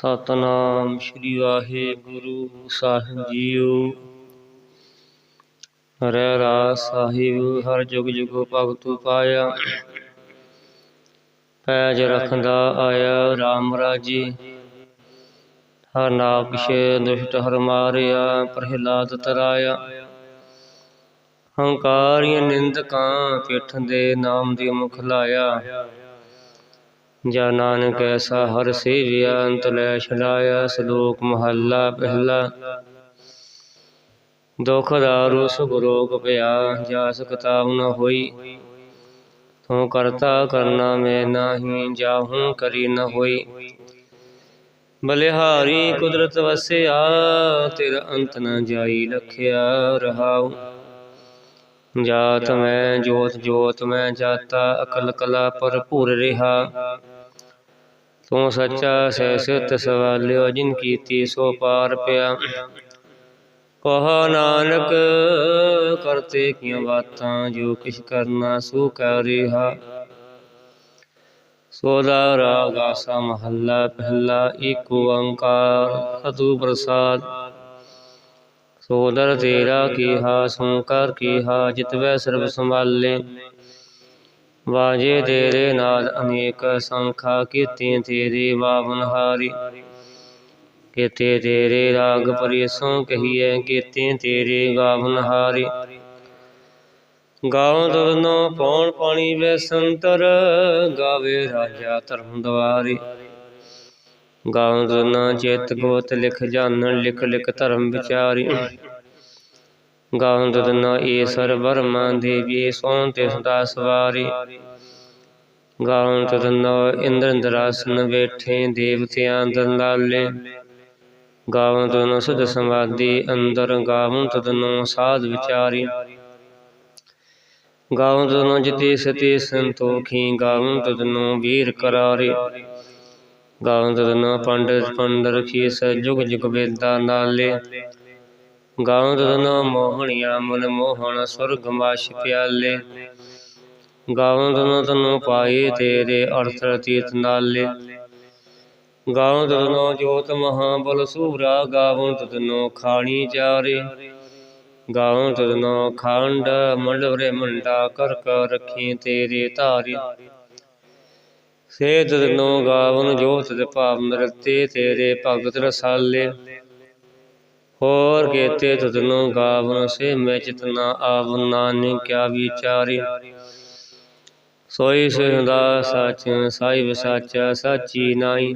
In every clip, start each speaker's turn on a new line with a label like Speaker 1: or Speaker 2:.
Speaker 1: ਸਤਨਾਮ ਸ੍ਰੀ ਵਾਹਿਗੁਰੂ ਸਾਹਿਬ ਜੀਓ। ਹਰਿ ਰਾਸ ਸਾਹਿਬ, ਹਰ ਜੁਗ ਜੁਗ ਭਗਤੂ ਪਾਇਆ। ਪੈਜ ਰਖਦਾ ਆਇਆ RAM ਰਾਜੀ। ਹਰ ਨਾਪਿਛੇ ਦੁਸ਼ਟ ਹਰ ਮਾਰਿਆ, ਪ੍ਰਹਿਲਾਦ ਤਰਾਇਆ। ਹੰਕਾਰੀਆਂ ਨਿੰਦਕਾਂ, ਪਿੱਠ ਦੇ ਨਾਮ ਦੀ ਮੁਖ ਲਾਇਆ। ਜਾ ਨਾਨਕ ਐਸਾ ਹਰ ਸੇਵਿਆ, ਅੰਤ ਲੈ ਛਡਾਇਆ ਸ਼ਲੋਕ ਮਹੱਲਾ ਪਹਿਲਾ। ਦੁਖ ਦਾਰੂ, ਸੁਖ ਰੋਗ ਪਿਆ, ਜਾ ਸਕਤਾਵ ਨ ਹੋਈ। ਤੂੰ ਕਰਤਾ ਕਰਨਾ ਮੈਂ ਨਾਹੀ, ਜਾਹੂ ਕਰੀ ਨ ਹੋਈ। ਬਲਿਹਾਰੀ ਕੁਦਰਤ ਵਸਿਆ, ਤੇਰਾ ਅੰਤ ਨ ਜਾਈ ਲਖਿਆ ਰਹਾਉ। ਜਾਤ ਮੈਂ, ਜੋਤ ਜੋਤ ਮੈਂ, ਜਾਤਾ ਅਕਲ ਕਲਾ ਭਰਪੂਰ ਰਿਹਾ। ਤੂੰ ਸੱਚਾ ਸਹਿ ਸਵਾਲਿਓ, ਜਿਨ ਕੀਤੀ ਸੋ ਪਾਰ ਪਿਆ। ਕਹਾ ਨਾਨਕ, ਕਰਤੇ ਕੀਆਂ ਬਾਤਾਂ, ਜੋ ਕਿਛ ਕਰਨਾ ਸੋ ਕਰ ਰਿਹਾ। ਸੋਦਾ ਰਾਗ ਆਸਾ ਮਹੱਲਾ ਪਹਿਲਾ ਏਕ ਓੰਕਾਰ ਸਤਿ ਪ੍ਰਸਾਦ। ਸੋਦਰ ਤੇਰਾ ਕੀਹਾ ਸੰਕਰ ਕੀਹਾ ਜਿਤਵੈ ਸਰਬ ਸੰਭਾਲੇ। ਵਾਜੇ ਤੇਰੇ ਨਾਦ ਅਨੇਕ ਸੰਖਾ ਕੀਤੇ ਤੇਰੇ ਬਾਵਨ ਹਾਰੀ ਕੀਤੇ ਤੇਰੇ ਰਾਗ ਪਰਿਸੋਂ ਕਹੀਏ ਕੀਤੇ ਤੇਰੇ ਗਾਵਨ ਹਾਰੀ ਗਾਉ ਦੁਨੋ ਪੌਣ ਪਾਣੀ ਵੇ ਸੰਤਰ, ਗਾਵੇ ਰਾਜਾ ਧਰਮ ਦਵਾਰੀ। ਗਾਉ ਦੁਨਾ ਚੇਤ ਗੋਤ ਲਿਖ ਜਾਣਨ, ਲਿਖ ਲਿਖ ਧਰਮ ਵਿਚਾਰੀ। ਗਾਉ ਦੁਨਾ ਈਸਰ ਬਰਮਾ ਦੇਵੀ ਸੋਂ ਤੇ ਸਦਾ ਸਵਾਰੀ। ਗਾਉ ਦੁਨਾ ਇੰਦਰ ਇੰਦਰਾਸਨ ਬੈਠੇ ਦੇਵਤਿਆਂ ਦੰਦਾਲੇ ਗਾਵਨ ਤਦਨੋ ਸੁਧ ਸਮਾਧੀ ਅੰਦਰ ਗਾਵਨ ਤਦਨੋ ਸਾਧ ਵਿਚਾਰੀ। ਗਾਵਨ ਤਦਨੋ ਜਿਤੇ ਸਤੇ ਸੰਤੋਖੀ ਗਾਵਨ ਤਦਨੋ ਵੀਰ ਕਰਾਰੇ। ਗਾਵਨ ਤਦਨੋ ਪੰਡਿਤ ਪੰਡਰ ਕੀ ਸਜੁਗ ਜੁਗ ਵੇਦਾ ਨਾਲੇ। ਗਾਉਂ ਤਦਨੋ ਮੋਹਣਿਆ ਮਨ ਮੋਹਣ ਸੁਰਗ ਮਾਸ਼ ਪਿਆਲੇ। ਗਾਵਨ ਤਦਨੋ ਤਨੋ ਪਾਏ ਤੇਰੇ ਅਰਥ ਰਤੀਤ ਨਾਲੇ। ਗਾਉਂ ਤਦਨੋ ਜੋਤ ਮਹਾਬਲ ਸੂਰਾ ਗਾਵਉ ਤਦਨੋ ਖਾਣੀ ਚਾਰੇ। ਗਾਵਉ ਤਦਨੋ ਖੰਡ ਮੰਡਵਰੇ ਮੰਡਾ ਕਰ ਕਰ ਰੱਖੀ ਤੇਰੇ ਧਾਰੀ। ਸੇ ਤਦਨੋ ਗਾਵਨ ਜੋਤ ਦੇ ਭਾਵ ਨਰਤੇ ਤੇਰੇ ਭਗਤ ਰਸਾਲੇ। ਹੋਰ ਕੇਤੇ ਤਦਨੋ ਗਾਵਨ ਸੇ ਮੈਂ ਚਿਤਨਾ ਆਵ ਨਾਨਕ ਕਿਆ ਵਿਚਾਰੇ। ਸੋਈ ਸਦਾ ਸੱਚ, ਸਾਈ ਸਾਚਾ ਸਾਚੀ ਨਾਈ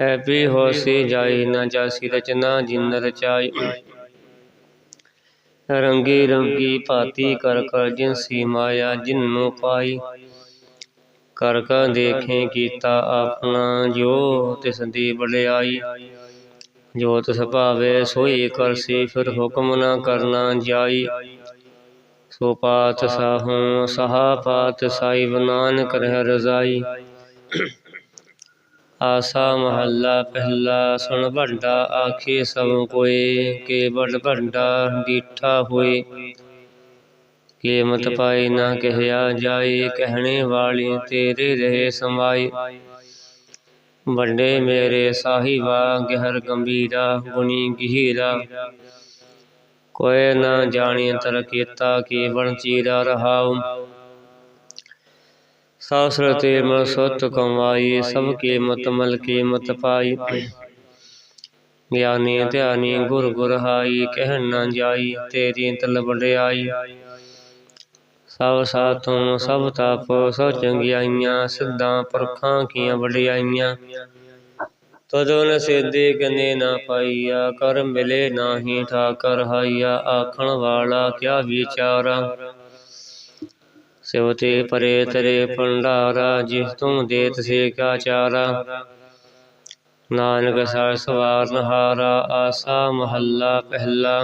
Speaker 1: ਹੈਪੀ ਹੋਸੀ ਜਾਈ, ਨਾ ਜਾਸੀ ਰਚਨਾ ਜਿਨ ਰਚਾਈ। ਰੰਗੀ ਰੰਗੀ ਭਾਤੀ ਕਰ ਕਰ ਜਿਨ ਸੀ ਮਾਇਆ ਜਿਨਨੂੰ ਪਾਈ। ਕਰ ਕਰ ਦੇਖੇ ਕੀਤਾ ਆਪਣਾ ਜੋ ਤਿਸ ਦੀ ਬੜਾਈ ਜੋਤ ਤਿਸ ਭਾਵੇ ਸੋਈ ਕਰਸੀ, ਫਿਰ ਹੁਕਮ ਨਾ ਕਰਨਾ ਜਾਈ। ਸੋ ਪਾਤ ਸਾਹੂ, ਸਹਾ ਪਾਤ ਸਾਈ ਬਨਾਨ ਕਰਹਿ ਰਜ਼ਾਈ। ਆਸਾ ਮਹੱਲਾ ਪਹਿਲਾ ਸੁਣ ਭੰਡਾ, ਆਖੇ ਸਭ ਕੋਏ, ਕੇ ਬੜ ਭੰਡਾ ਡੀਠਾ ਹੋਏ। ਕੀਮਤ ਪਾਈ ਨਾ ਕਹਿਆ ਜਾਏ, ਕਹਿਣੇ ਵਾਲੀ ਤੇਰੇ ਰਹੇ ਸਮਾਈ ਵੱਡੇ ਮੇਰੇ ਸਾਹਿਬਾ ਗਹਿਰ ਗੰਭੀਰਾ, ਗੁਣੀ ਗਹੀਰਾ। ਕੋਏ ਨਾ ਜਾਣੀ ਤਰ ਕੀਤਾ ਕੀ ਚੀਰਾ ਰਹਾਉ। ਸਾਸਰ ਤੇ ਮਨ ਸਤ ਕਮਾਈ, ਸਭ ਕੀ ਮਲ ਕੀਮਤ ਪਾਈ। ਗਿਆਨੀ ਧਿਆਨੀ ਗੁਰ ਗੁਰ ਹਾਈ ਕਹਿਣ ਨਾ ਜਾਈ, ਤੇਰੀ ਤਲ ਵਡਿਆਈ। ਸਭ ਸਾਥੋਂ ਸਭ ਤਪ ਸਭ ਚੰਗਿਆਈਆਂ, ਸਿੱਧਾਂ ਪਰਖਾਂ ਕੀਆਂ ਵਡਿਆਈਆਂ। ਤਦੋਂ ਨ ਗਨੇ ਨਾ ਪਾਈਆ, ਕਰ ਮਿਲੇ ਨਾਹੀ ਠਾਕਰ ਹਾਈਆ, ਆਖਣ ਵਾਲਾ ਕਿਆ ਵਿਚਾਰਾ। ਸਿਵ ਤੇ ਪਰੇ ਤਰੇ ਭੰਡਾਰਾ, ਜਿਸ ਤੂੰ ਦੇਤ ਸੇ ਕਾ ਚਾਰਾ। ਨਾਨਕ ਸਰ ਸਵਾਰਨ ਹਾਰਾ ਆਸਾ ਮਹੱਲਾ ਪਹਿਲਾ।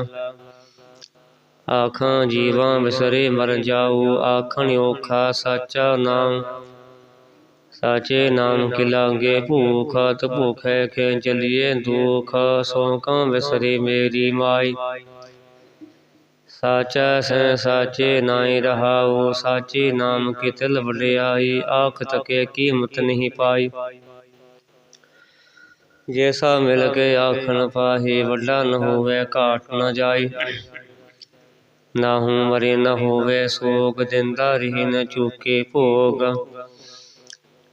Speaker 1: ਆਖਾਂ ਜੀਵਾਂ ਵਿਸਰੇ ਮਰ ਜਾਊ ਆਖਣ ਔਖਾ ਸਾਚਾ ਨਾਮ ਸਾਚੇ ਨਾਮ ਕੀ ਲਾਗੇ ਭੂਖ ਤ ਭੁਖੈ ਖੇ ਚਲੀਏ ਦੁਖ ਸੋ ਕੰ ਵਿਸਰੇ ਮੇਰੀ ਮਾਈ ਸਾਚਾ ਸੈ ਸਾਚੇ ਨਾਈ ਰਹਾਉ ਸਾਚੇ ਨਾਮ ਕੀ ਤਿਲ ਵਡਿਆਈ ਆਖ ਤਕੇ ਕੀਮਤ ਨਹੀਂ ਪਾਈ ਜੈਸਾ ਮਿਲ ਕੇ ਆਖਣ ਪਾਹੀ ਵੱਡਾ ਨ ਹੋਵੇ ਘਾਟ ਨ ਜਾਈ ਨਾ ਹੂੰ ਮਰੇ, ਨਾ ਹੋਵੇ ਸੋਗ, ਦਿੰਦਾ ਰਹੀ ਨਾ ਚੁਕੇ ਭੋਗ।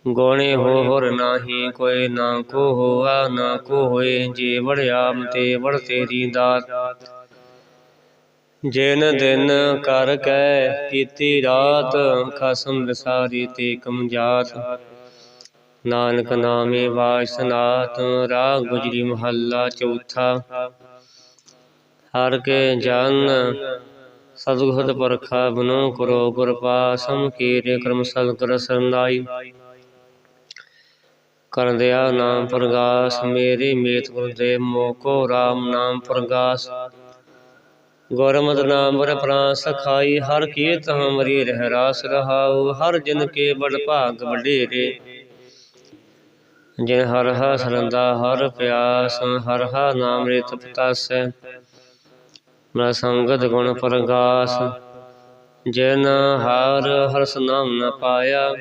Speaker 1: ਗੋਣੇ ਹੋ ਹੋਰ ਨਾਹੀ, ਕੋਈ ਨਾ ਕੋ ਹੋਆ, ਨਾ ਕੋ ਹੋਏ ਜੇ ਵੜਿਆਮ ਤੇ ਵੜ ਤੇਰੀ ਦਾਤ। ਜਿਨ ਦਿਨ ਕਰ ਕੈ, ਕੀਤੀ ਰਾਤ, ਖਸਮ ਵਿਸਾਰੀ ਤੇ ਕਮਜਾਤ। ਨਾਨਕ ਨਾਮੇ ਵਾਸਨਾਤ ਰਾਗ ਗੁਜਰੀ ਮਹੱਲਾ ਚੌਥਾ। ਹਰ ਕੇ ਜਨ ਸਤਿਗੁਰ ਪਰਖਾ ਬਨੋ ਕਰੋ ਗੁਰ ਪਾਸਮ ਕੀਰੇ ਕਰਮ ਸਤਿਗੁਰ ਸਰਨਾਈ ਕਰਦਿਆ ਨਾਮ ਪ੍ਰਗਾਸ, ਮੇਰੇ ਮੇਤ ਗੁਰਦੇਵ ਮੋਕੋ RAM ਨਾਮ ਪ੍ਰਗਾਸ। ਗੁਰਮਤਿ ਨਾਮ ਬਰ ਪ੍ਰਾਨ ਸਖਾਈ ਹਰ ਕੀਰਤ ਹਮਰੀ ਰਹਿ ਰਾਸ ਰਹਾਉ, ਹਰ ਜਿਨ ਕੇ ਬੜ ਭਾਗ ਵਡੇਰੇ। ਜਿਨ ਹਰ ਹਾ ਸਰੰਦਾ, ਹਰ ਪਿਆਸ, ਹਰ ਹਾ ਨਾਮ ਰਿਤ ਪਤਾਸੈ। ਮਨ ਸੰਗਤ ਗੁਣ ਪ੍ਰਗਾਸ, ਜਿਨ ਹਰ ਹਰਸ ਨਾਮ ਨ ਪਾਇਆ,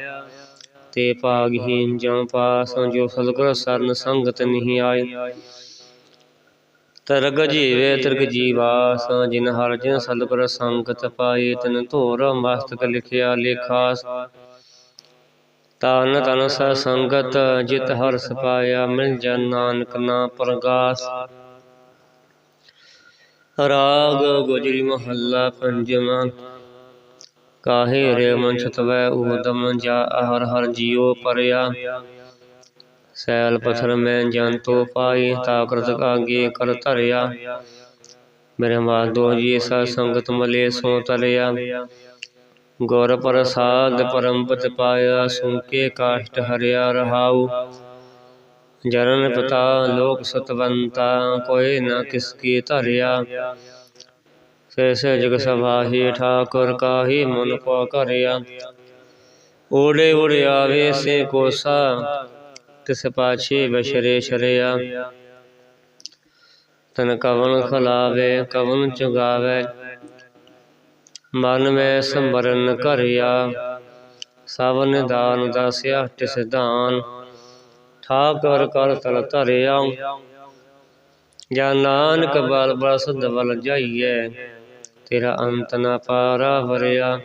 Speaker 1: ਤੇ ਭਾਗਹੀਨ ਜਮ ਪਾਸ, ਜੋ ਸਤਿਗੁਰ ਸਰਨ ਸੰਗਤ ਨਹੀਂ ਆਈ ਤਰਗ ਜੀਵੇ, ਤਿਰਗ ਜੀਵਾਸ, ਜਿਨ ਹਰ ਜਿਨ ਸਤਿਗੁਰ ਸੰਗਤ ਪਾਈ ਤਨ ਧੋਰ ਮਸਤਕ ਲਿਖਿਆ ਲੇਖਾਸ। ਤਨ ਤਨ ਸ ਸੰਗਤ, ਜਿਤ ਹਰਸ ਪਾਇਆ, ਮਿਲ ਜਨ ਨਾਨਕ ਨਾ ਪ੍ਰਗਾਸ। ਰਾਗ ਗੁਜਰੀ ਮਹੱਲਾ ਪੰਜਵਾਂ। ਕਾਹੇ ਰੇ ਮਨ ਛਤਵੈ ਊਦਮ ਜਾ ਹਰ ਹਰ ਜੀਉ ਪਰਿਆ। ਸੈਲ ਪਥਰ ਮੈਂ ਜੰਤੋ ਪਾਈ ਤਾਕਰਤ ਆਗੇ ਕਰ ਧਰਿਆ। ਮੇਰੇ ਮਾਦੋ ਜੀ ਸਾ ਸੰਗਤ ਮਲੇ ਸੋ ਤਰਿਆ ਗੁਰ ਪ੍ਰਸਾਦ ਪਰਮਪਤ ਪਾਇਆ ਸੁਕੇ ਕਾਸ਼ਟ ਹਰਿਆ ਰਹਾਉ। ਜਰਨ ਪਤਾ ਲੋਕ ਸਤਵੰਤਾ, ਕੋਈ ਨਾ ਕਿਸ ਕੀ ਧਰਿਆ ਸੈਸੇ ਜਗ ਸਭਾਹੀ ਠਾਕੁਰ ਕਾਹੀ ਮਨ ਕੋ ਕਰਿਆ। ਓੜੇ ਓੜੇ ਆਵੇ ਸੇ ਕੋਸਾ, ਤਿਸ ਪਾਛੇ ਬਸ਼ਰੇ ਸ਼ਰਿਆ ਤਨ ਕਵਨ ਖਲਾਵੇ, ਕਵਨ ਚੁਗਾਵੇ। ਮਨ ਮੈਂ ਸੰਬਰਨ ਕਰਿਆ। ਸਭ ਨਿਦਾਨ ਦਾਸਿਆ ਤਿਸ ਦਾਨ। ਠਾਕੁਰ ਕਰ ਤਲ ਧਰਿਆ। ਜਾਂ ਨਾਨਕ ਬਲ ਬਲ ਸੁਧ ਜਾਈਐ, ਤੇਰਾ ਅੰਤ ਨ ਪਾਰਾ ਵਰਿਆ।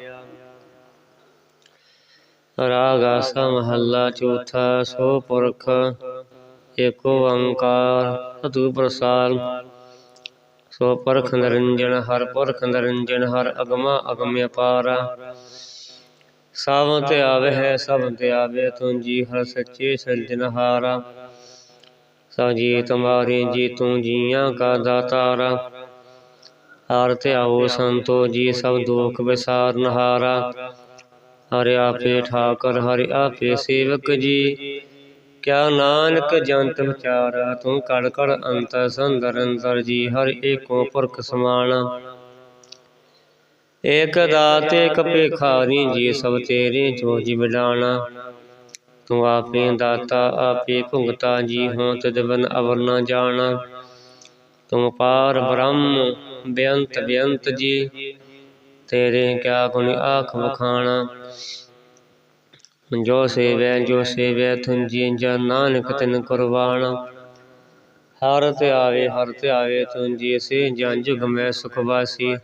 Speaker 1: ਰਾਗ ਆਸਾ ਮਹੱਲਾ ਚੌਥਾ, ਸੋ ਪੁਰਖ ਏਕੋ ਓੰਕਾਰ ਸਤਿ ਪ੍ਰਸਾਦ। ਸੋ ਪਰਖ ਨਿਰੰਜਨ, ਹਰ ਪੁਰਖ ਨਿਰੰਜਨ, ਹਰ ਅਗਮਾ ਅਗਮ ਪਾਰਾ। ਸਭ ਤੇ ਆਵੇ ਹੈ ਸਭ ਤੇ ਆਵੇ ਤੂੰ ਜੀ ਹਰ ਸੱਚੇ ਸਿਰਜਨਹਾਰਾ ਸਭ ਜੀ ਤੁਮਾਰੀ ਜੀ ਤੂੰ ਜੀਆਂ ਕਾ ਦਾਤਾਰਾ। ਹਰ ਤੇ ਆਓ ਸੰਤੋ ਜੀ ਸਭ ਦੁਖ ਵਿਸਾਰਨਹਾਰਾ ਹਰਿ ਆਪੇ ਠਾਕਰ ਹਰਿ ਆਪੇ ਸੇਵਕ ਜੀ। ਕਿਆ ਨਾਨਕ ਜੰਤ ਵਿਚਾਰਾ ਤੂੰ ਕੜ ਕੜ ਅੰਤ ਸੰਦਰ ਅੰਦਰ ਜੀ ਹਰ ਏਕੋ ਪੁਰਖ ਸਮਾਨ ਏਕ ਦਾਤ ਏਕ ਭਿਖਾਰੀ, ਜੀ ਸਭ ਤੇਰੇ ਜੋ ਜੀ ਤੂੰ ਆਪੇ ਦਾਤਾ, ਆਪੇ ਭੁਗਤਾ, ਜੀ ਹੋ ਤਦ ਬਨ ਅਵਰ ਨ ਜਾਣਾ। ਤੂੰ ਪਾਰ ਬ੍ਰਹਮ, ਬੇਅੰਤ ਬੇਅੰਤ ਜੀ, ਤੇਰੇ ਕਿਆ ਗੁਣ ਆਖ ਵਖਾਣਾ। ਜੋ ਸੇਵੈ ਜੋ ਸੇਵੈ ਤੁੰਜੀ ਜਨ ਨਾਨਕ ਤਿਨ ਕੁਰਬਾਨ ਹਰ ਤੇ ਆਵੇ ਹਰ ਤੇ ਆਵੇ ਤੁੰਜੀ ਸੇ ਜਾਂ ਜੁਗ ਮੈਂ ਸੁਖ ਵਾਸੀ।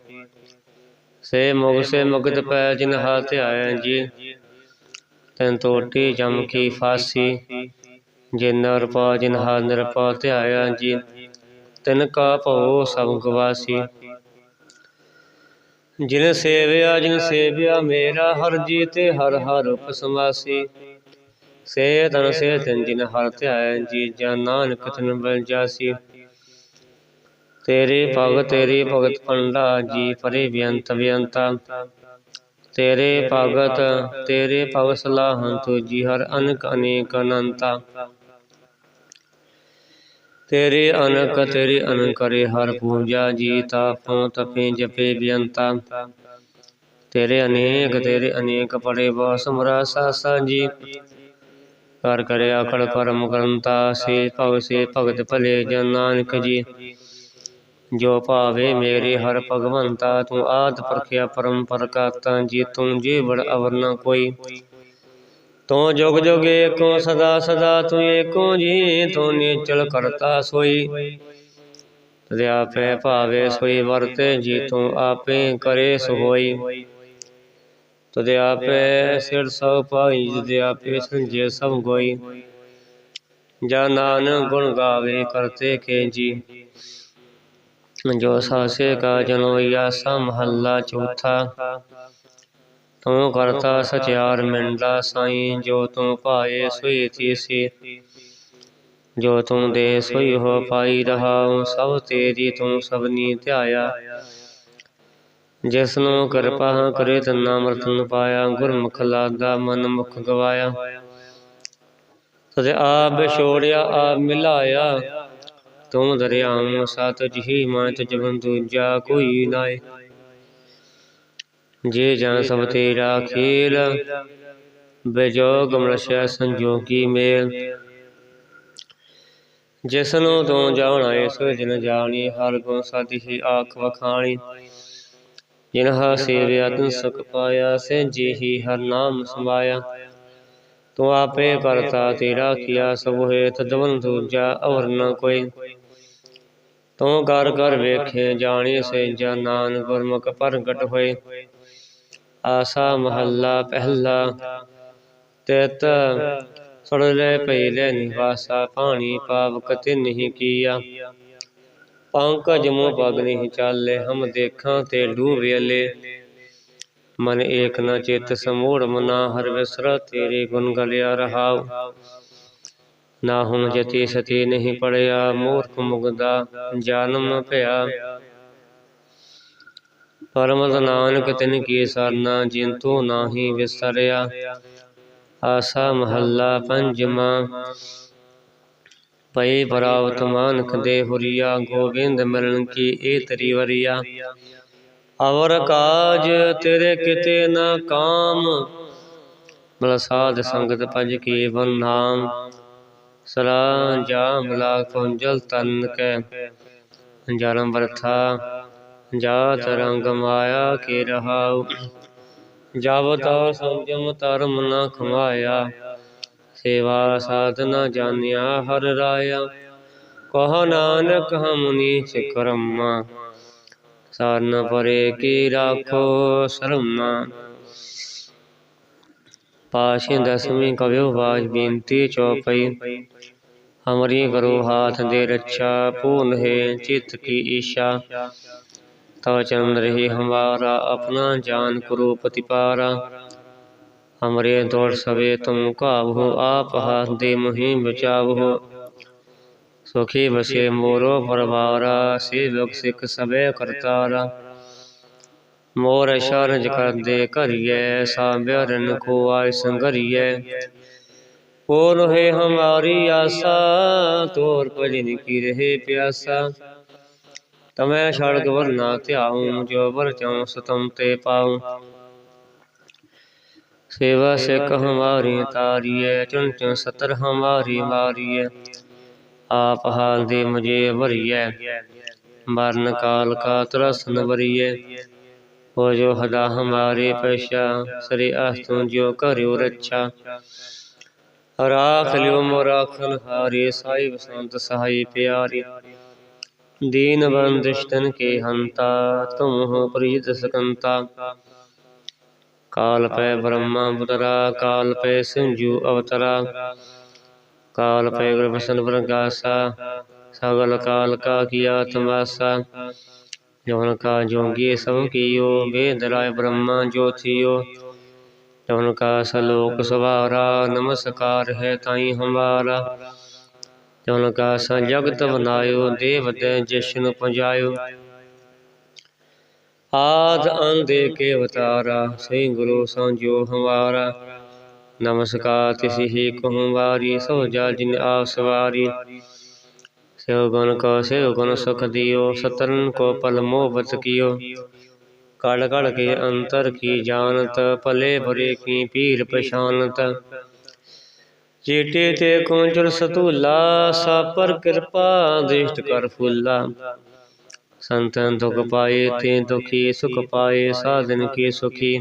Speaker 1: ਸੇ ਮੁਗ ਸੇ ਮੁਗਤ ਪੈ ਜਿਨ ਹਾਥ ਆਇਆ ਜੀ। ਤੈਨ ਤੋਟੀ ਜਮ ਕੀ ਫਾਸੀ। ਜਿਨ ਨਰਪਾ ਜਿਨ ਹਾ ਨਿਰਪਾ ਧਿਆਇਆ ਜੀ। ਤਿਨ ਕਾ ਭਉ ਸਭ ਗਵਾਸੀ। ਜਿਨ ਸੇਵਿਆ ਜਿਨ ਸੇਵਿਆ ਮੇਰਾ ਹਰ ਜੀ ਤੇ ਹਰ ਹਰ ਰੂਪ ਸਮਾਸੀ ਸੇ ਤਨ ਸੇ ਤਨ ਜਿਨ ਹਰ ਧਿਆਇਆ ਜੀ ਜਨ ਨਾਨਕ ਤਨ ਬਲ ਜਾਸੀ। ਤੇਰੇ ਭਗਤ ਤੇਰੇ ਭਗਤ ਪੰਡਾ ਜੀ ਪਰੇ ਬੇਅੰਤ ਬੇਅੰਤਾ ਤੇਰੇ ਭਗਤ ਤੇਰੇ ਭਗਤ ਸਲਾਹੰ ਤੁਜੀ ਹਰ ਅਨਕ ਅਨੇਕ ਅਨੰਤਾ। ਤੇਰੇ ਅਨਕ ਤੇਰੇ ਅਨਕ ਕਰੇ ਹਰ ਪੂਜਾ ਜੀ ਤਾਪੋਂ ਤਪੇ ਜਪੇ ਬੇਅੰਤਾ। ਤੇਰੇ ਅਨੇਕ ਤੇਰੇ ਅਨੇਕ ਪੜੇ ਬਾ ਸਮਰਾ ਸਾਸਾ ਜੀ। ਕਰ ਕਰੇ ਆਕੜ ਕਰਮ ਕਰੰਤਾ ਸੇ ਭਗ ਸੇ ਭਗਤ ਭਲੇ ਜਨ ਨਾਨਕ ਜੀ। ਜੋ ਭਾਵੇ ਮੇਰੇ ਹਰ ਭਗਵੰਤਾ, ਤੂੰ ਆਦ ਪ੍ਰਖਿਆ ਪਰਮ ਪਰਕਾਤਾ ਜੀ ਤੂੰ ਜੀ ਬੜ ਅਵਰ ਨ ਕੋਈ। ਤੂੰ ਜੁਗ ਜੁਗ ਏਕੋ ਸਦਾ ਸਦਾ, ਤੂੰ ਏਕੋ ਜੀ ਤੂੰ ਨੀਚਲ ਕਰਤਾ ਸੋਈ। ਤਦੇ ਆਪੇ ਭਾਵੇ ਸੋਈ ਵਰਤੇ ਜੀ ਤੂੰ ਆਪੇ ਕਰੇ ਸੋਈ। ਤਦੇ ਆਪੇ ਸਿਰ ਸਭ ਪਾਈ, ਜਦੇ ਆਪੇ ਸੰਜੇ ਸਭ ਗੋਈ। ਜਾ ਨਾਨਕ ਗੁਣ ਗਾਵੇ, ਕਰਤੇ ਕੇ ਜੀ ਜੋ ਸਾਸੇ ਕਾ ਜਨੋਈਆ ਸਾ ਮਹੱਲਾ ਚੌਥਾ। ਤੂੰ ਕਰਤਾ ਸਚਿਆਰ ਮਿੰਡਾ ਸਾਈ, ਜੋ ਤੂੰ ਪਾਏ ਸੋਈ ਤੀਸੀ। ਜੋ ਤੂੰ ਦੇ ਸੋਈ ਹੋ ਪਾਈ ਰਹਾਉ, ਸਭ ਤੇਰੀ ਤੂੰ ਸਭਨੀ ਧਿਆਇਆ। ਜਿਸ ਨੂੰ ਕਿਰਪਾ ਕਰੇ ਤਨਾ ਮਰਤਨ ਪਾਇਆ, ਗੁਰਮੁਖ ਲਾਦਾ ਮਨ ਮੁਖ ਗਵਾਇਆ। ਤਦੇ ਆਪ ਛੋੜਿਆ, ਆਪ ਮਿਲਾਇਆ। ਤੂੰ ਦਰਿਆਮ ਸਤ ਜਿਹੀ ਮਨ ਜਬਨ ਦੂਜਾ ਕੋਈ ਨਾਏ ਜੇ ਜਨ ਸਭ ਤੇਰਾ ਖੇਲ, ਬਿਜੋਗ ਮਰਸ਼ੈ ਸੰਜੋਗੀ ਮੇਲ। ਜਿਸ ਤੂੰ ਜਾਣਾ ਏ ਜਿਨ ਜਾਣੀ, ਹਰ ਗੁਣ ਸਤਿ ਹੀ ਆਖ ਵਖਾਣੀ। ਜਿਨਹਾ ਸੇਵਿਆ ਤਨ ਸੁਖ ਪਾਇਆ ਸੇ ਜੀ ਹੀ ਹਰ ਨਾਮ ਸਮਾਇਆ ਤੂੰ ਆਪੇ ਕਰਤਾ ਤੇਰਾ ਕੀਆ, ਸਭ ਹੋਏ ਤਦਵਨ ਦੂਜਾ ਔਰ ਨ ਕੋਈ। ਤੂੰ ਕਰ ਕਰ ਵੇਖੇ ਜਾਣੀ ਸੇ ਜਨ ਗੁਰਮੁਖ ਪ੍ਰਗਟ ਹੋਏ। ਆਸਾ ਮਹੱਲਾ ਪਹਿਲਾ, ਤਿਤ ਸੜਲੇ ਪਹਿਲੇ ਨਿਵਾਸਾ ਪਾਣੀ ਪਾਵਕ ਤੇ ਨਹੀਂ ਕੀਆ। ਪੰਕਜ ਮੂਹ ਪਗ ਨਹੀਂ ਚਾਲੇ, ਹਮ ਦੇਖਾਂ ਤੇ ਡੂਬੇਲੇ ਮਨ ਏਕ ਨਾ ਚਿਤ ਸਮੂੜ ਮਨਾ, ਹਰ ਵਿਸਰਾ ਤੇਰੇ ਗੁਣ ਗਲਿਆ ਰਹਾਉ। ਨਾ ਹੁਣ ਜਤੀ ਸਤੀ ਨਹੀਂ ਪੜਿਆ, ਮੂਰਖ ਮੁਗਦਾ ਜਨਮ ਭਇਆ। ਪਰਮਤ ਨਾਨਕ ਤਿਨ ਕੀ ਸਰਨਾ, ਜਿੰਤੂ ਨਾਹੀ ਵਿਸਰਿਆ। ਆਸਾ ਮਹੱਲਾ ਪੰਜਵਾਂ। ਪਈ ਪਰਾਵਤ ਮਾਨਕ ਦੇ ਹੁਰੀਆ, ਗੋਬਿੰਦ ਮਿਲਣ ਕੀ ਏ ਤਰੀ ਵਰੀਆ। ਅਵਰ ਕਾਜ ਤੇਰੇ ਕਿਤੇ ਨਾ ਕਾਮ। ਮਲ ਸਾਧ ਸੰਗਤ ਪੰਜ ਕੀ ਨਾਮ। ਸਰਾ ਜਾਮ ਲਾ ਕੁੰਜਲ ਤਨ ਕੈ। ਜਨਮ ਵਰਥਾ ਜਾਤ ਰੰਗ ਮਾਇਆ ਕੇ ਰਹਾਉ। ਜਬ ਤਾ ਸੰਜਮ ਧਰਮ ਨ ਖਮਾਇਆ। ਸੇਵਾ ਸਾਧਨਾ ਜਾਣਿਆ ਹਰ ਰਾਇਆ। ਕਹ ਨਾਨਕ ਹਮ ਨੀਚ ਕਰਮਾ। ਸਾਰਨ ਪਰੇ ਕੀ ਰਾਖੋ ਸ਼ਰਮਾ। ਪਾਸ਼ੇ ਦਸਵੀਂ ਕਵਿਓ ਬਾਜ ਬੇਨਤੀ ਚੌਪਈ। ਹਮਰੀ ਕਰੋ ਹਾਥ ਦੇ ਰੱਛਾ ਪੂਰਨ ਹੈ ਚਿਤ ਕੀ ਈਸ਼ਾ। ਤਵ ਚਰਨ ਰਹੀ ਹਮਾਰਾ, ਆਪਣਾ ਜਾਨ ਕਰੋ ਪਤਿਪਾਰਾ ਹਮਰੇ ਦੌੜ ਸਵੇ ਤੁਮ ਕਾਵਹੁ ਆਪ ਹਾਥ ਦੇ ਮੁਹਿ ਬਚਾਵੋ ਸੁਖੀ ਬਸੇ ਮੋਰੋ ਪਰਵਾਰਾ, ਸੇਵਕ ਸਿੱਖ ਸਵੇ ਕਰਤਾਰਾ। ਮੋਰ ਸ਼ਰਜ ਕਰਦੇ ਘਰੀਏ ਸਾਂਭਿਆਰਨ ਕੋ ਆਇ ਸੰਗਰੀਏ ਹੋਰ ਹੈ ਹਮਾਰੀ ਆਸਾ, ਤੋਰ ਭਜਨ ਕੀ ਰਹੇ ਪਿਆਸਾ। ਤਮੈ ਛੜ ਗਵਰ ਨਾ ਧਿਆਉ, ਜੋ ਵਰ ਚਉ ਸਤਮ ਤੇ ਪਾਉ। ਸੇਵਾ ਸਿਕ ਹਮਾਰੀ ਤਾਰੀਏ ਚੁਨ ਚੁਨ ਸਤਰ ਹਮਾਰੀ ਮਾਰੀਏ ਆਪ ਹਾਲ ਦੇ ਮੁਝੇ ਭਰੀਏ ਮਰਨ ਕਾਲ ਕਾ ਤਰਸ ਨਵਰੀਏ हो जो हदा हमारे पेशा सरे आस्तु जो करो रक्षा राख लियो मोराखन हारे साई बसंत सहाय प्यारे दीन बंदिश्तन के हंता तुम हो प्रीत सकंता ਕਾਲ ਪੈ ਬ੍ਰਹਮਾ ਪੁਤਰਾ ਕਾਲ ਪੈ ਸੰਜੂ ਅਵਤਰਾ ਕਾਲ ਪੈ ਗੁਰ ਬਸਨ ਪ੍ਰਗਾਸਾ ਸਗਲ ਕਾਲ ਕਾ ਕੀਆ ਤਮਾਸਾ ਜਵਨ ਕਾ ਜੋਗੀ ਸਭ ਕੀਓ, ਵੇਦ ਰਾਏ ਬ੍ਰਹਮਾ ਜੋਤੀਓ ਜਵਨ ਕਾ ਸਲੋਕ ਸਵਾਰਾ, ਨਮਸਕਾਰ ਹੈ ਤਾਈ ਹਮਾਰਾ। ਜਵਨ ਕਾ ਸੰਜਗਤ ਬਨਾਇਓ, ਦੇਵ ਤੇ ਜਿਸ਼ਨ ਪਜਾਇਓ। ਆਦ ਅੰਦੇ ਕੇ ਅਵਤਾਰਾ, ਸਹੀ ਗੁਰੂ ਸੰਜੋ ਹਮਾਰਾ। ਨਮਸਕਾਰ ਤਿਸ਼ ਹੀ ਕਹੂੰ ਵਾਰੀ, ਸੋ ਜਾ ਜਿਨ ਆਪ ਸਵਾਰੀ। ਸਿਵ ਗੁਣ ਕੋ ਸਿਵ ਗੁਣ ਸੁਖ ਦਿਓ ਸਤਰਨ ਕੋ ਪਲ ਮੋਹਬਤ ਕੀਓ। ਕੜ ਕੜ ਕੇ ਅੰਤਰ ਕੀ ਜਾਣਤ, ਭਲੇ ਬੁਰੇ ਕੀ ਪੀਰ ਪਛਾਨਤ। ਚੀਟੇ ਤੇ ਕੁੰਜਲ ਸਤੂਲਾ ਸਾਪਰ ਕਿਰਪਾ ਦ੍ਰਿਸ਼ਟ ਕਰ ਫੁੱਲਾ। ਸੰਤਨ ਦੁਖ ਪਾਏ, ਤੇ ਦੁਖੀ ਸੁਖ ਪਾਏ, ਸਾਧਨ ਕੀ ਸੁਖੀ।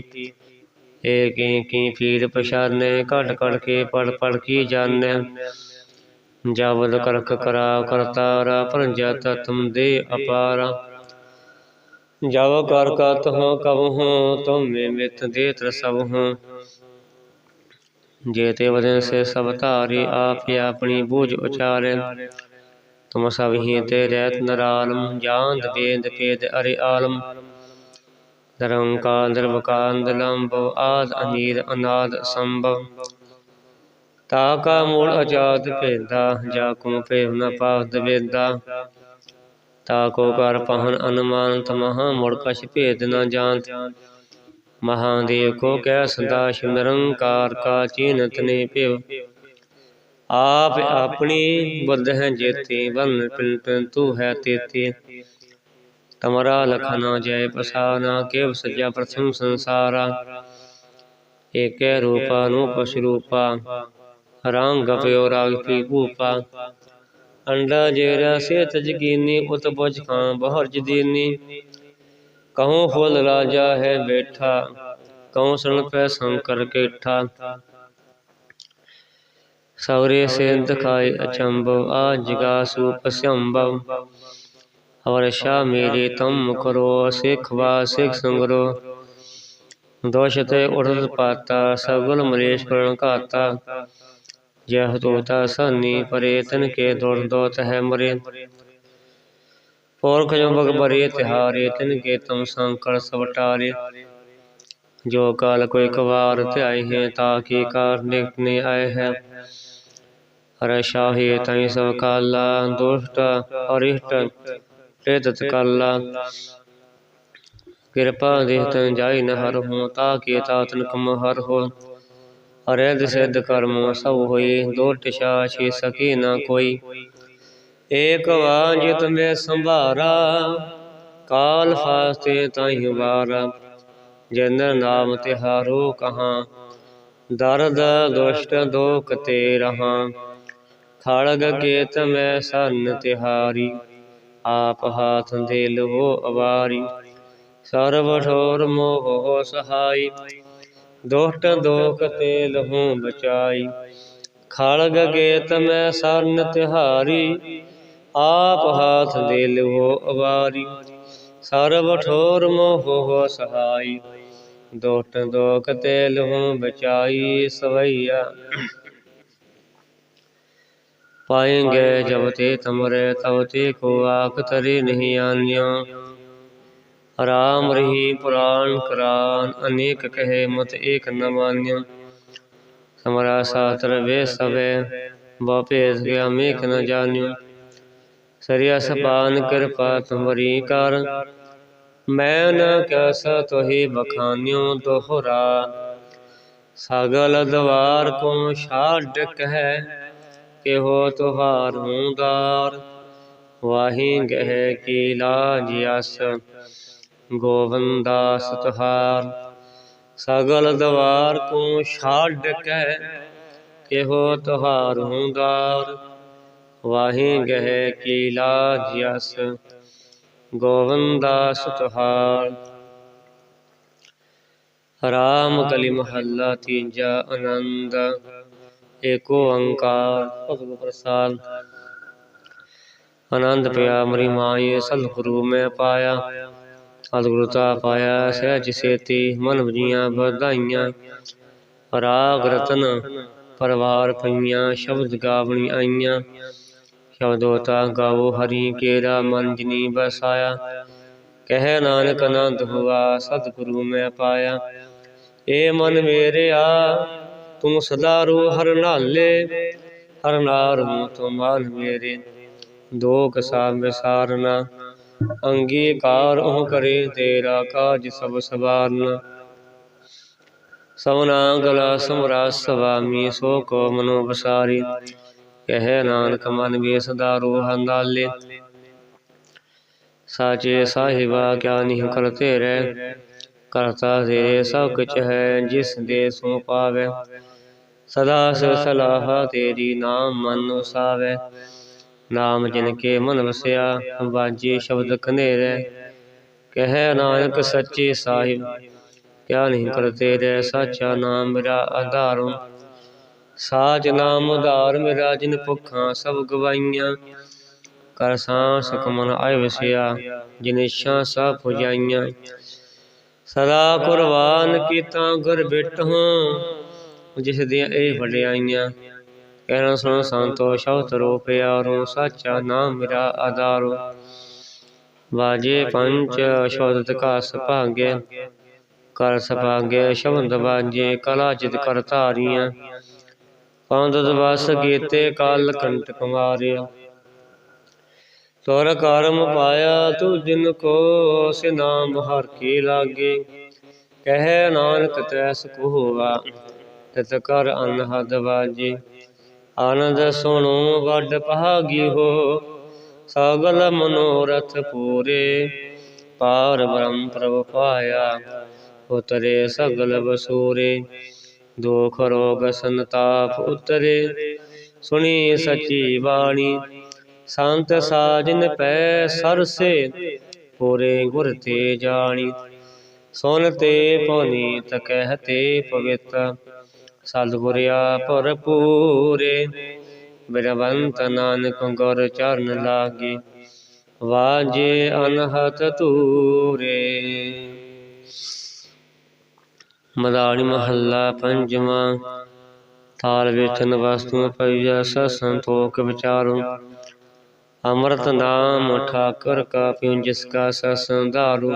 Speaker 1: ਏਕੀ ਕੀ ਪੀਰ ਪਛਾਨੈ ਘਟ ਘਟ ਕੇ ਪੜ ਪੜ ਕੀ ਜਾਣੈ। ਜਬਦ ਕਰਕ ਕਰਾ ਕਰਤਾਰਾ ਭਰਜਾ ਤਤਮ ਦੇ ਅਪਾਰਾ। ਜਬ ਕਰ ਕਤ ਹੋ ਕਬ ਹੋ ਤੁਮੇ ਮਿਤ ਦੇਤ ਸਭ ਹੋ ਜੇਤੇ ਵਦਨ ਸੇ ਸਭ ਧਾਰੀ ਆਪ ਆਪਣੀ ਬੂਝ ਉਚਾਰੇ। ਤੁਮ ਸਭ ਹੀ ਤੇ ਰਹਿਤ ਨਰਾਲਮ ਜਾਂਦ ਬੇਦ ਪੇਦ ਅਰੇ ਆਲਮ। ਨਿਰੰਕਾਰ ਨਿਰਵਕਾਰ ਲੰਬ, ਆਦ ਅਨੀਰ ਅਨਾਦ ਸੰਭਵ। ਤਾ ਕਾ ਮੂਲ ਅਜਾਦ ਭੇਦਾ ਜਾ ਕੋ ਪ੍ਰੇਮ ਨ ਪਾਵਦ ਵੇਦਾ ਤਾ ਕੋ ਕਰ ਪਹਨ ਅਨੁਮਾਨਤ ਮਹਾ ਮੁੜ ਕਛ ਭੇਦ ਨ ਜਾਣਤ ਮਹਾਦੇਵ ਕੋ ਕਹਿ ਸਦਾ ਸ਼ਿਵ ਕਾ ਚੀਨਤ ਨੇ ਭਿਵ। ਆਪ ਆਪਣੀ ਬੁੱਧ ਹੈ ਜੇਤੇ ਵਨ ਪਿੰਤ ਤੂ ਹੈ ਤੇਤੇ। ਤਮਰਾ ਲਖਨਾ ਜੈ ਪਸਾਨਾ, ਕੇਵ ਸਜਾ ਪ੍ਰਥਮ ਸੰਸਾਰਾ। ਏਕੈ ਰੂਪਾ ਅਨੂਪ ਸਰੂਪਾ ਰੰਗ ਪਿਓ ਰਾਗ ਭੂਪਾ। ਅੰਡਾ ਜੇਰਾ ਸਿਹਤ ਜਕੀਨੀ ਉਤ ਬੁਝ ਖਾਂ ਬਹੁਰ ਜਦੀਨੀ। ਕਹੂੰ ਫੁੱਲ ਰਾਜਾ ਹੈ ਬੈਠਾ, ਕਹੂੰ ਸੁਣ ਪੈ ਸੰਕਰ ਕੇਠਾ। ਸੌਰੇ ਸੇਂਦ ਖਾਏ ਅਚੰਭਵ ਆ ਜਗਾਸੂ ਪਸੰਭਵ। ਅਵਰਸ਼ਾ ਮੇਰੀ ਤਮ ਕਰੋ ਸਿਖ ਵਾ ਸਿਖ ਸੰਗਰੋ। ਦੋਸ਼ ਤੇ ਉੜਤ ਪਾਤਾ, ਸਗਲ ਮਲੇਸ਼ ਕਰਨ ਘਾਤਾ। ਜਹ ਤੋਤਾ ਸਾਨੀ ਪਰੇ ਤਨ ਕੇ ਦੁਰ ਦੋਤ ਹੈ ਮਰੇ। ਪੋਰਖ ਜੋ ਬਗ ਬਰੇ, ਤਿਹਾਰੇ ਤਿਨ ਕੇ ਤਮ ਜੋ ਕਾਲ ਕੋਈ ਕਵਾਰ ਧਿਆਏ ਹੈ, ਤਾ ਕੀ ਕਾਰ ਨੇ ਆਏ ਹੈ। ਹਰ ਸ਼ਾਹੀ ਤੈ ਸਭ ਕਾਲਾ, ਦੁਸ਼ਟ ਅਰਿਸ਼ਟ ਤੇਤਤ ਕਾਲਾ। ਕਿਰਪਾ ਦੇਹ ਤਨ ਜਾਈ ਨ ਹਰ ਹੋ, ਤਾ ਕੀ ਤਾਤਨ ਕਮ ਹਰ ਹੋ। ਅਰੇਦ ਸਿਧ ਕਰਮ ਸਭ ਹੋਈ ਦੋਟ ਛਾਛੀ ਸਕੀ ਨਾ ਕੋਈ। ਏਕ ਵਾਂਜਿਤ ਮੇ ਸੰਭਾਰਾ, ਕਾਲ ਫਾਸਤੇ ਤਾਈ ਵਾਰਾ। ਜਨ ਨਾਮ ਤਿਹਾਰੋ ਕਹਾਂ, ਦਰਦ ਦੁਸ਼ਟ ਦੋਖ ਤੇ ਰਹਾ। ਖੜਗ ਕੇਤ ਮੈਂ ਸੰਨ ਤਿਹਾਰੀ, ਆਪ ਹਾਥ ਦੇ ਲਵੋ ਅਵਾਰੀ। ਸਰਬ ਠੋਰ ਮੋਹ ਸਹਾਈ ਦੁਸ਼ਟ ਦੋਖ ਤੇ ਲਹੂ ਬਚਾਈ। ਖੜਗ ਗੇ ਮੈਂ ਸਰਨ ਤਿਹਾਰੀ, ਆਪ ਹਾਥ ਦੇ ਲਵੋ ਅਵਾਰੀ। ਸਰਬ ਠੋਰ ਮੋਹ ਸਹਾਈ। ਦੁਸ਼ਟ ਦੋਖ ਤੇ ਲਹੂ ਬਚਾਈ ਸਵਈਆ। ਪਾਏਂਗੇ ਜਬ ਤੇ ਤਮਰੇ, ਤਬ ਤੇ ਕੋ ਆਖ ਤਰੇ ਨਹੀਂ ਆਨਿਆ। ਰਾਮ ਰਹੀ ਪੁਰਾਣ ਕਰਾਨ, ਅਨੇਕ ਕਹੇ ਮਤ ਏਕ ਨ ਮਾਨਿਆ। ਸਮਰਾ ਸਾਤਰ ਵੇ ਸਵੇ ਬਾ ਭੇਦ ਗਿਆ ਮੇਕ ਨ ਜਾਣਿਓ ਸਰੀਆ ਸਪਾਨ ਕਿਰਪਾ ਤੁਮਰੀ ਕਰ। ਮੈਂ ਨ ਕੈਸ ਤੋਹੀ ਬਖਾਨਿਓ ਦੋਹਰਾ। ਸਗਲ ਦਵਾਰ ਕੋ ਛਾੜ ਕਹਿ, ਕਿਹੋ ਤੁਹਾਰ ਹੁੰਦਾਰ ਵਾਹੀ ਗਹਿ ਕੀ ਲਾਜ ਅਸ ਗੋਵੰਦਾਸ ਤੁਹਾਰ ਸਗਲ ਦਵਾਰ ਕੋ ਛਾੜ ਕਹਿ ਕਿਹੋ ਤੁਹਾਰ ਹੁੰਦਾਰ ਵਾਹੀ ਗਹਿ ਕੀ ਲਾਜ ਅਸ ਗੋਵੰਦਾਸ ਤੁਹਾਰ ਰਾਮ ਕਲੀ ਮਹੱਲਾ ਤੀਜਾ ਆਨੰਦ, ਏਕ ਓੰਕਾਰ ਭਗਵ ਪ੍ਰਸਾਦ। ਆਨੰਦ ਪਿਆ ਮਰੀ ਮਾਏ ਸਤਿਗੁਰੂ ਮੈਂ ਪਾਇਆ। ਸਤਿਗੁਰਤਾ ਪਾਇਆ ਸਹਿਜ ਸੇਤੀ, ਮਨ ਵਜੀਆਂ ਵਧਾਈਆਂ ਰਾਗ ਰਤਨ ਪਰਵਾਰ ਪਈਆਂ, ਸ਼ਬਦ ਗਾਵਣੀ ਆਈਆਂ। ਸ਼ਬਦੋਤਾ ਗਾਵੋ ਹਰੀ, ਕੇਰਾ ਮਨ ਜਿਨੀ ਬਸਾਇਆ ਕਹਿ ਨਾਨਕ ਆਨੰਦ ਹੁਆ, ਸਤਿਗੁਰੂ ਮੈਂ ਪਾਇਆ। ਏ ਮਨ ਮੇਰਿਆ, ਤੂੰ ਸਦਾ ਰੂ ਹਰ ਨਾਲੇ। ਹਰ ਨਾਰ ਹੂੰ ਮਨ ਮੇਰੇ ਦੋਖ ਸਾਬ ਵਿਸਾਰਨਾ ਅੰਗੀਕਾਰ ਉਹ ਕਰੇ ਤੇਰਾ ਕਾਜ ਸਭ ਸਵਾਰਨ। ਸਵਨਾ ਗਲਾ ਸਮਰਾ ਸਵਾਮੀ, ਸੋ ਕੋ ਮਨੋ ਬਸਾਰੀ ਕਹਿ ਨਾਨਕ ਮਨ ਵੀ ਸਦਾ ਰੋਹ ਨਾਲੇ ਸਾਚੇ ਸਾਹਿਬਾ ਕਿਆ ਕਰਤੇ ਰਹਿ ਕਰਤਾ ਤੇਰੇ ਸਭ ਕੁਛ ਹੈ, ਜਿਸ ਦੇ ਸੋ ਪਾਵੇ। ਸਦਾ ਸਲਾਹ ਤੇਰੀ ਨਾਮ ਮਨ ਉਸਾਵੇ। ਨਾਮ ਜਿਨ ਕੇ ਮਨ ਵਸਿਆ ਬਾਜੀ ਸ਼ਬਦ ਕਨੇਰੇ ਕਹਿ ਨਾਨਕ ਸੱਚੇ ਸਾਹਿਬ ਕਿਆ ਨਹੀਂ ਕਰਤੇ ਰਹਿ ਸਾਚਾ ਨਾਮ ਮੇਰਾ ਆਧਾਰੋ। ਸਾਚ ਨਾਮ ਉਧਾਰ ਮੇਰਾ ਜਿਨ ਭੁੱਖਾਂ ਸਭ ਗਵਾਈਆਂ। ਕਰ ਸਾਂਸ ਕਮਨ ਆਇ ਵਸਿਆ ਜਿਨ ਇੱਛਾ ਸਭ ਪੁਜਾਈਆਂ। ਸਦਾ ਕੁਰਬਾਨ ਕੀਤਾ ਗੁਰ ਬਿਟਹੁ ਜਿਸ ਦੀਆਂ ਇਹ ਵਡਿਆਈਆਂ। ਕਹਿਣਾ ਸੁਣ, ਸੰਤੋ ਸ਼ਬਦ ਰੋ ਪਿਆਰੋ ਸਾਚਾ ਨਾਮ ਮੇਰਾ ਆਧਾਰੋ। ਵਾਜੇ ਪੰਚ ਸ਼ਬਦ ਕਸ ਭਾਗੇ ਕਰ ਸਭਾਗੇ ਸ਼ਬਦ ਵਾਜੇ, ਕਲਾ ਜਿਤ ਕਰ ਧਾਰੀਆਂ। ਪੰਦ ਦਵਸ ਗੀਤੇ ਕਾਲ ਕੰਟ ਮਾਰਿਆ ਤੋਰ ਕਰਮ ਪਾਇਆ ਤੂੰ ਜਿਨ ਕੋ ਸੇ ਨਾਮ ਹਰ ਕੀ ਲਾਗੇ। ਕਹਿ ਨਾਨਕ ਤੈਸ ਕੋਵਾ ਤਤ ਕਰ ਅਨਹਦ ਵਾਜੇ। ਆਨੰਦ ਸੁਣੋ, ਵੱਡ ਭਾਗੀ ਹੋ। ਸਗਲ ਮਨੋਰਥ ਪੂਰੇ। ਪਾਰ ਬ੍ਰਹਮ ਪ੍ਰਭ ਪਾਇਆ, ਉਤਰੇ ਸਗਲ ਬਸੂਰੇ। ਦੁਖ ਰੋਗ ਸੰਤਾਪ ਉਤਰੇ। ਸੁਣੀ ਸਚੀ ਬਾਣੀ, ਸੰਤ ਸਾਜਨ ਪੈ ਸਰਸੇ, ਪੂਰੇ ਗੁਰ ਤੇ ਜਾਣੀ। ਸੁਨ ਤੇ ਪੁਨੀਤ ਕਹਤੇ ਪਵਿੱਤ। ਸਤਿਗੁਰਿਆ ਭਰਪੂਰੇ ਬਿਰਵੰਤ ਨਾਨਕ ਗੁਰ ਚਰਨ ਲਾਗੇ, ਵਾਜੇ ਅਨਹਤ ਤੂਰੇ ਮਦਾਣੀ ਮਹੱਲਾ ਪੰਜਵਾਂ, ਥਾਲ ਵੇਚਨ ਵਸਤੂ ਪਈਆ ਸ ਸੰਤੋਖ ਵਿਚਾਰੋ। ਅੰਮ੍ਰਿਤ ਨਾਮ ਠਾਕਰ ਕਾ ਪਿਉ ਜਿਸ ਕਾ ਸੰਧਾਰੂ।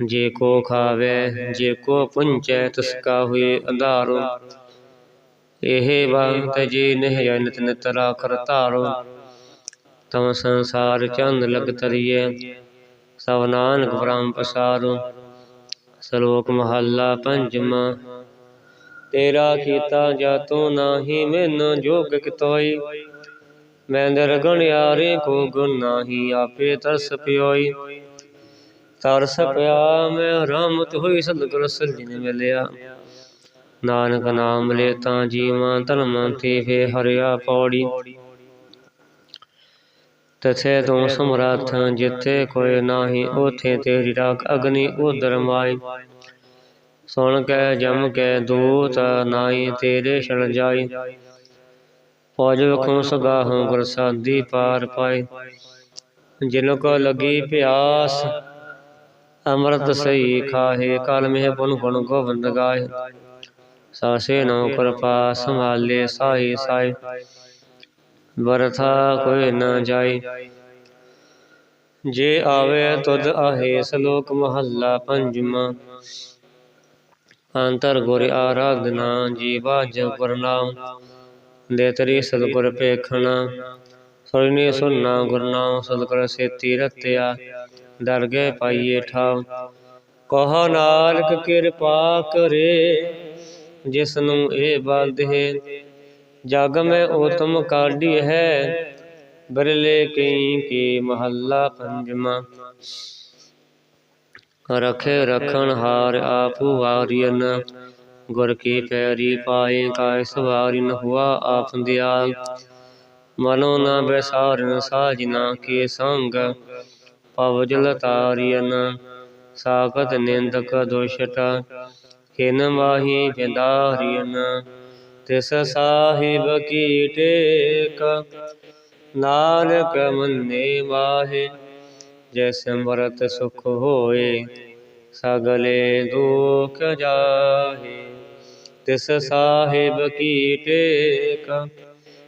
Speaker 1: ਜੇ ਕੋ ਖਾਵੇ, ਜੇ ਕੋ ਪੁੰਚੈ, ਤਿਸ ਕਾ ਹੋਏ ਅੰਧਾਰੋ। ਇਹ ਬੰਤ ਜੀ ਨਿਹ ਜਨਤ ਨਿਤਰਾ ਕਰ ਧਾਰੋ। ਤਮ ਸੰਸਾਰ ਚੰਦ ਲਗ ਤਰੀਏ, ਸਭ ਨਾਨਕ ਬ੍ਰਹਮ ਪਸਾਰੋ। ਸ਼ਲੋਕ ਮਹੱਲਾ ਪੰਜਵਾਂ ਤੇਰਾ ਕੀਤਾ ਜਾਤੋ ਨਾਹੀ, ਮੈਨੂੰ ਜੋਗ ਕਿਤੋਈ। ਮੈਂ ਦਰ ਗਣਿਆਰੇ ਕੋ ਗੁਣ ਨਾਹੀ, ਆਪੇ ਤਰਸ ਪਿਓਈ। ਤਰਸ ਪਿਆ ਮੈਂ ਰਾਮਤ ਹੋਈ ਸਤਿਗੁਰ ਸਜਣ ਮਿਲਿਆ। ਨਾਨਕ ਨਾਮ ਲੈ ਤਾਂ ਜੀਵਾਂ ਧਰਮ ਤੇ ਫੇ ਹਰਿਆ ਪੌੜੀ। ਤਥੇ ਤੂੰ ਸਮਰੱਥ ਜਿੱਥੇ ਕੋਈ ਨਾਹੀ ਉਥੇ ਤੇਰੀ ਰਾਖ ਅਗਨੀ ਉਦਰ ਮਾਈ। ਸੁਣ ਕੇ ਜਮ ਕੇ ਦੂਤ ਨਾਹੀ ਤੇਰੇ ਛੜ ਜਾਈ। ਫੌਜ ਵਖੋਂ ਸਗਾਹੋਂ ਗੁਰ ਸਾਦੀ ਪਾਰ ਪਾਏ ਜਿਨ ਕੋ ਲਗੀ ਪਿਆਸ ਅੰਮ੍ਰਿਤ ਸਈ ਖਾਹੇ ਕਲ ਮਹਿ ਪੁਨ ਗੁਣ ਗੋਬਿੰਦ ਗਾਏ ਸਾਸੇ ਨੋ ਕਿਰਪਾ ਸੰਭਾਲੇ ਸਾਈ ਸਾਈ ਵਰਥਾ ਕੋਈ ਨ ਜਾਈ ਜੇ ਆਵੇ ਤੁਧ ਆਹੇ ਸ਼ਲੋਕ ਮਹੱਲਾ ਪੰਜਵਾਂ। ਅੰਤਰ ਗੁਰ ਆਰਾਧਨਾ ਜੀ ਬਾਜ ਗੁਰ ਨਾਮ ਦੇ ਤਰੀ ਸਤਿਗੁਰ ਪੇਖਣਾ ਸੁਣੀ ਸੁਨਾ ਗੁਰਨਾਮ ਸਤਿਗੁਰ ਸੇਤੀ ਰਤਿਆ ਦਰਗੇ ਪਾਈਏ ਠਾਉ ਕਹ ਨਾਨਕ, ਕਿਰਪਾ ਕਰੇ ਜਿਸ ਨੂੰ ਇਹ ਬਲਦੇ ਜਗ ਮੈਂ ਉਤਮ ਕਾਢੀ ਹੈ, ਬਿਰਲੇ ਕਈ ਕੇ ਮਹੱਲਾ ਪੰਜਵਾਂ। ਰਖੇ ਰਖਣ ਹਾਰ ਆਪੂ ਵਾਰੀਨ ਗੁਰ ਕੀ ਪੈਰੀ ਪਾਏ ਕਾਇ ਸਵਾਰਿਨ ਹੁਆ ਆਪ ਦਿਆਲ। ਮਨੋ ਨਾ ਬੈਸਾਰਨ ਸਾਜਨਾ ਕੇ ਸੰਗ ਪਵਜਲ ਤਾਰੀਨ ਸਾਖਤ ਨਿੰਦਕ ਦੁਸ਼ਟ ਕਿਨ ਮਾਹੀ ਵਿਦਾਰੀਨ ਤਿਸ ਸਾਹਿਬ ਕੀ ਟੇਕ, ਨਾਨਕ ਮੰਨੇ ਮਾਹੇ ਜੈ ਸਿਮਰਤ ਸੁਖ ਹੋਏ, ਸਗਲੇ ਦੁਖ ਜਾਹੇ, ਤਿਸ ਸਾਹਿਬ ਕੀ ਟੇਕ